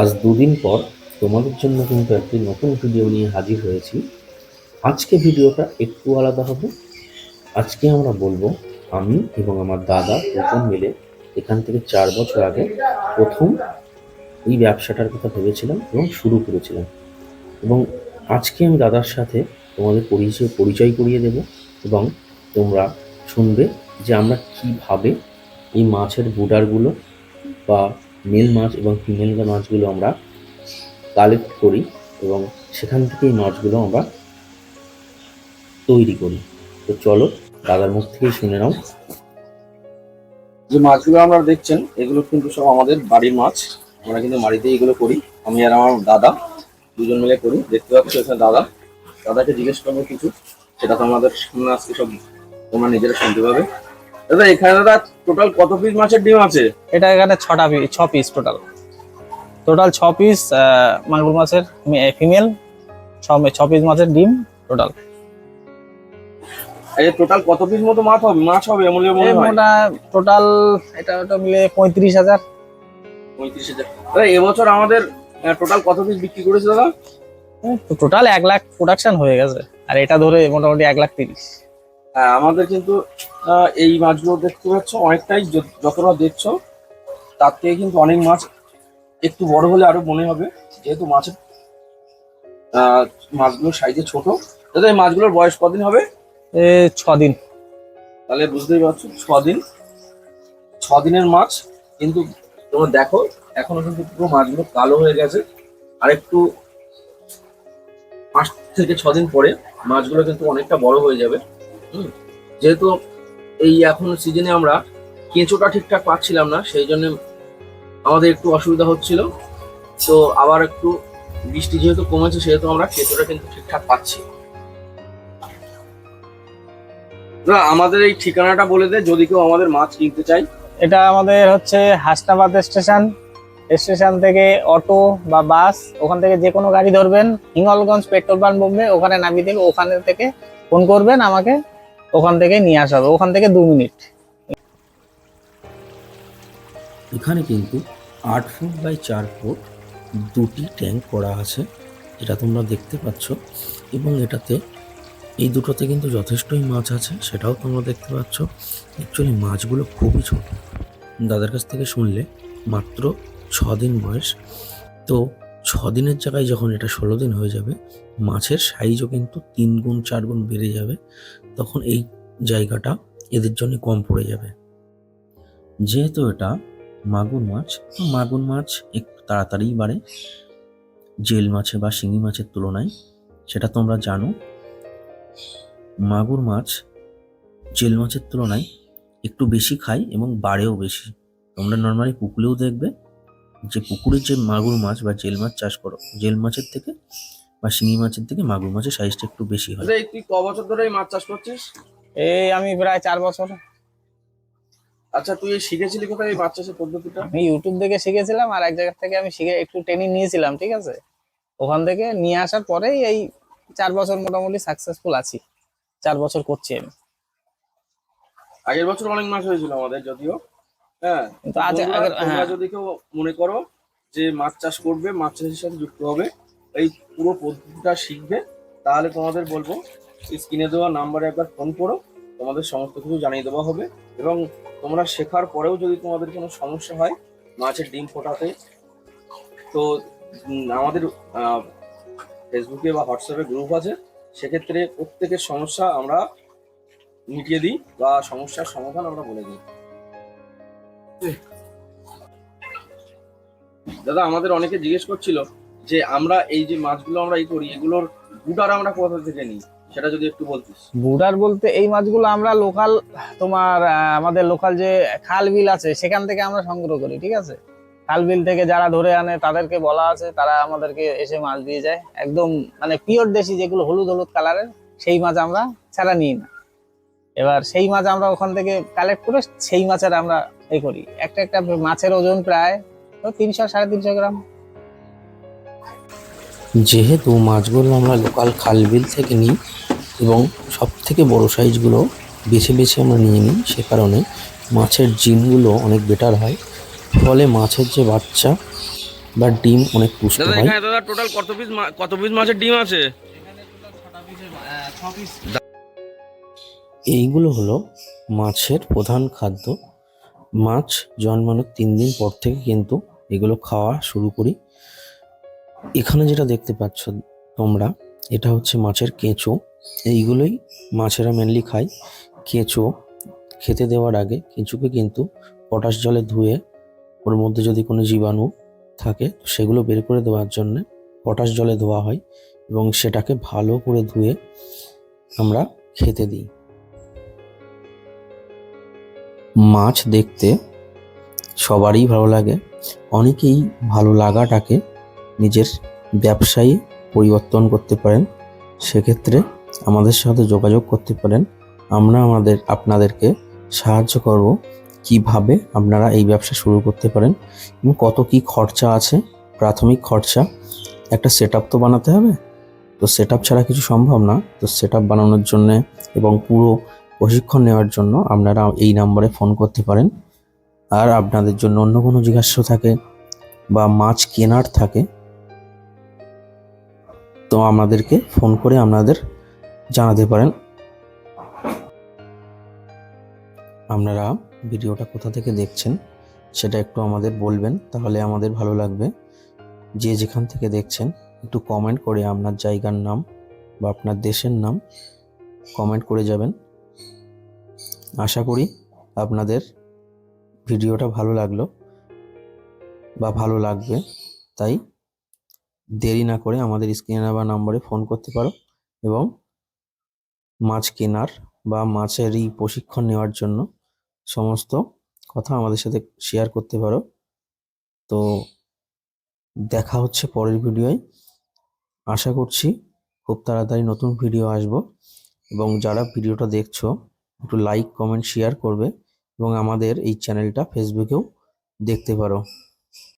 আজ দুদিন পর তোমাদের জন্য কিন্তু একটি নতুন ভিডিও নিয়ে হাজির হয়েছি। আজকে ভিডিওটা একটু আলাদা হবে। আজকে আমরা বলব, আমি এবং আমার দাদা দুজন মিলে এখান থেকে চার বছর আগে প্রথম এই ব্যবসাটার কথা ভেবেছিলাম এবং শুরু করেছিলাম। এবং আজকে আমি দাদার সাথে তোমাদের পরিচয় পরিচয় করিয়ে দেব এবং তোমরা শুনবে যে আমরা কীভাবে এই মাছের বুডারগুলো বা মেল মাছ এবং ফিমেল মাছগুলো আমরা কালেক্ট করি এবং সেখান থেকে এই মাছগুলো আমরা তৈরি করি। তো চলো, দাদার মুখ থেকেই শুনে নাও। যে মাছগুলো আমরা দেখছেন, এগুলো কিন্তু সব আমাদের বাড়ির মাছ আমরা কিন্তু বাড়িতে এগুলো করি। আমি আর আমার দাদা দুজন মিলে করি। দেখতে পাচ্ছ এখানে দাদা। দাদাকে জিজ্ঞেস করব কিছু। সেটা তো আমাদের সামনে আজকে সব তোমরা নিজেরা শুনতে পাবে। দাদা এখানে টোটাল কত পিস মাছের ডিম আছে? এটা এখানে ছটা পিস ছ পিস টোটাল টোটাল ছ পিস মাগুর মাছের ফিমেল ছ পিস মাছের ডিম টোটাল এই টোটাল কত পিস মতো মাছ হবে মাছ হবে এমন মনে হয়? মোটা টোটাল এটা ওটা মিলে পঁয়ত্রিশ হাজার। পঁয়ত্রিশ হাজার। দাদা এবছর আমাদের টোটাল কত পিস বিক্রি করেছে দাদা? টোটাল এক লাখ প্রোডাকশন হয়ে গেছে। আর এটা ধরে মোটামুটি এক লাখ তিরিশ। আমাদের কিন্তু এই মাছগুলো দেখতে পাচ্ছ অনেকটাই যতটা দেখছ তার থেকে কিন্তু অনেক মাছ একটু বড় হলে আরও মনে হবে যেহেতু মাছের মাছগুলোর সাইজে ছোট। দাদা এই মাছগুলোর বয়স কদিন হবে? দিন তাহলে বুঝতেই পারছ ছ দিন ছ দিনের মাছ কিন্তু তোমরা দেখো এখনও কিন্তু পুরো মাছগুলো কালো হয়ে গেছে। আর একটু পাঁচ থেকে ছ দিন পরে মাছগুলো কিন্তু অনেকটা বড় হয়ে যাবে। যেহেতু এই এখন সিজনে আমরা কেঁচোটা ঠিকঠাক পাচ্ছিলাম না, সেই জন্য আমাদের একটু অসুবিধা হচ্ছিল। তো আবার একটু বৃষ্টি যেহেতু কমেছে, সেহেতু আমরা কেঁচোটা কিন্তু ঠিকঠাক পাচ্ছি। না, আমাদের এই ঠিকানাটা বলে দে, যদি কেউ আমাদের মাছ কিনতে চাই এটা আমাদের হচ্ছে হাসনাবাদ স্টেশন। স্টেশন থেকে অটো বা বাস, ওখান থেকে যে কোনো গাড়ি ধরবেন। হিঙ্গলগঞ্জ পেট্রোল পাম্প বোম্বে ওখানে নামিয়ে দেবে, ওখানে থেকে ফোন করবেন আমাকে। ওখান থেকে নিয়ে আসা হবে। ওখান থেকে দু মিনিট। এখানে কিন্তু আট ফুট বাই চার ফুট দুটি ট্যাঙ্ক করা আছে, এটা তোমরা দেখতে পাচ্ছ। এবং এটাতে এই দুটোতে কিন্তু যথেষ্টই মাছ আছে, সেটাও তোমরা দেখতে পাচ্ছ। অ্যাকচুয়ালি মাছগুলো খুবই ছোট। দাদার কাছ থেকে শুনলে মাত্র ছ দিন বয়স। তো ছ দিনের জায়গায় যখন এটা ষোলো দিন হয়ে যাবে, মাছের সাইজও কিন্তু তিন গুণ, চার গুণ বেড়ে যাবে, তখন এই জায়গাটা এদের জন্য কম পড়ে যাবে। যেহেতু এটা মাগুর মাছ মাগুর মাছ একটু তাড়াতাড়িই বাড়ে। জেল মাছে বা শিঙি মাছের তুলনায়, সেটা তোমরা জানো। মাগুর মাছ জেল মাছের তুলনায় একটু বেশি খায় এবং বাড়েও বেশি। তোমরা নর্মালি পুকুরেও দেখবে যে পুকুরের যে মাগুর মাছ বা জেল মাছ চাষ করো জেল মাছের থেকে বা শিঙি মাছের থেকে মাগুর মাছের সাইজটা একটু বেশি হয়। এই তুই ক বছর ধরে এই মাছ চাষ করছিস? এই আমি প্রায় চার বছর। আচ্ছা তুই শিখেছিলি কোথায় এই মাছ চাষের পদ্ধতিটা? আমি ইউটিউব থেকে শিখেছিলাম আর এক জায়গা থেকে আমি শিখে একটু ট্রেনিং নিয়েছিলাম ঠিক আছে? ওখান থেকে নিয়ে আসার পরেই এই চার বছর মোটামুটি সাকসেসফুল আছি। চার বছর করছি আমি। আগের বছর অনেক মাছ হয়েছিল আমাদের যদিও। হ্যাঁ তোমরা হ্যাঁ। যদি কেউ মনে করো যে মাছ চাষ করবে মাছ চাষের সাথে যুক্ত হবে এই পুরো পদ্ধতিটা শিখবে তাহলে তোমাদের বলব স্ক্রিনে দেওয়া নাম্বারে একবার ফোন করো তোমাদের সমস্ত কিছু জানিয়ে দেওয়া হবে এবং তোমরা শেখার পরেও যদি তোমাদের কোনো সমস্যা হয় মাছের ডিম ফোটাতে তো আমাদের ফেসবুকে বা হোয়াটসঅ্যাপে গ্রুপ আছে সেক্ষেত্রে প্রত্যেকের সমস্যা আমরা মিটিয়ে দিই বা সমস্যার সমাধান আমরা বলে দিই দাদা, আমাদের অনেকে জিজ্ঞেস করছিল যে আমরা এই যে মাছগুলো আমরা এই করি, এগুলোর গুটার আমরা কোথা থেকে নিই? সেটা যদি একটু বলতিস। বুডার বলতে এই মাছগুলো আমরা লোকাল তোমার আমাদের লোকাল যে খাল বিল আছে, সেখান থেকে আমরা সংগ্রহ করি, ঠিক আছে? খাল বিল থেকে যারা ধরে আনে, তাদেরকে বলা আছে, তারা আমাদেরকে এসে মাছ দিয়ে যায়। একদম মানে পিওর দেশি যেগুলো হলুদ হলুদ কালারের সেই মাছ আমরা ছাড়া নিই না। এবার সেই মাছ আমরা ওখান থেকে কালেক্ট করে সেই মাছের আমরা এ করি। একটা একটা মাছের ওজন প্রায় তিনশো সাড়ে তিনশো গ্রাম। যেহেতু মাছগুলো আমরা লোকাল খাল বিল থেকে নিই এবং সব থেকে বড় সাইজগুলো বেছে বেছে আমরা নিয়ে নিই সে কারণে মাছের জিনগুলো অনেক বেটার হয়। ফলে মাছের যে বাচ্চা বা ডিম অনেক পুষ্ট দাদা হয়। এখানে দাদা টোটাল কত পিস কত পিস মাছের ডিম আছে? এইগুলো হলো মাছের প্রধান খাদ্য। মাছ জন্মানোর তিন দিন পর থেকে কিন্তু এগুলো খাওয়া শুরু করি। এখানে যেটা দেখতে পাচ্ছ তোমরা, এটা হচ্ছে মাছের কেঁচো। এইগুলোই মাছেরা মেনলি খায়। কেঁচো খেতে দেওয়ার আগে কেঁচোকে কিন্তু পটাশ জলে ধুয়ে ওর মধ্যে যদি কোনো জীবাণু থাকে সেগুলো বের করে দেওয়ার জন্য পটাশ জলে ধোয়া হয় এবং সেটাকে ভালো করে ধুয়ে আমরা খেতে দিই। মাছ দেখতে সবারই ভালো লাগে। অনেকেই ভালো লাগাটাকে নিজের ব্যবসায়ী পরিবর্তন করতে পারেন। সেক্ষেত্রে আমাদের সাথে যোগাযোগ করতে পারেন। আমরা আমাদের, আপনাদেরকে সাহায্য করব কীভাবে আপনারা এই ব্যবসা শুরু করতে পারেন এবং কত কি খরচা আছে, প্রাথমিক খরচা। একটা সেট তো বানাতে হবে। তো সেট ছাড়া কিছু সম্ভব না। তো সেট বানানোর জন্যে এবং পুরো প্রশিক্ষণ নেওয়ার জন্য আপনারা এই নম্বরে ফোন করতে পারেন। আর আপনাদের জন্য অন্য কোনো জিজ্ঞাসা থাকে বা মাছ কেনার থাকে, তো আমাদেরকে ফোন করে আপনাদের জানাতে পারেন। আপনারা ভিডিওটা কোথা থেকে দেখছেন সেটা একটু আমাদের বলবেন, তাহলে আমাদের ভালো লাগবে। যে যেখান থেকে দেখছেন, একটু কমেন্ট করে আপনার জায়গার নাম বা আপনার দেশের নাম কমেন্ট করে যাবেন। আশা করি আপনাদের ভিডিওটা ভালো লাগল বা ভালো লাগবে। তাই দেরি না করে আমাদের স্ক্রিনে নেওয়া নম্বরে ফোন করতে পারো এবং মাছ কেনার বা মাছের এই প্রশিক্ষণ নেওয়ার জন্য সমস্ত কথা আমাদের সাথে শেয়ার করতে পারো। তো দেখা হচ্ছে পরের ভিডিওয়। আশা করছি খুব তাড়াতাড়ি নতুন ভিডিও আসব এবং যারা ভিডিওটা দেখছ একটু লাইক কমেন্ট শেয়ার করবে এবং আমাদের এই চ্যানেলটা ফেসবুকেও দেখতে পারো।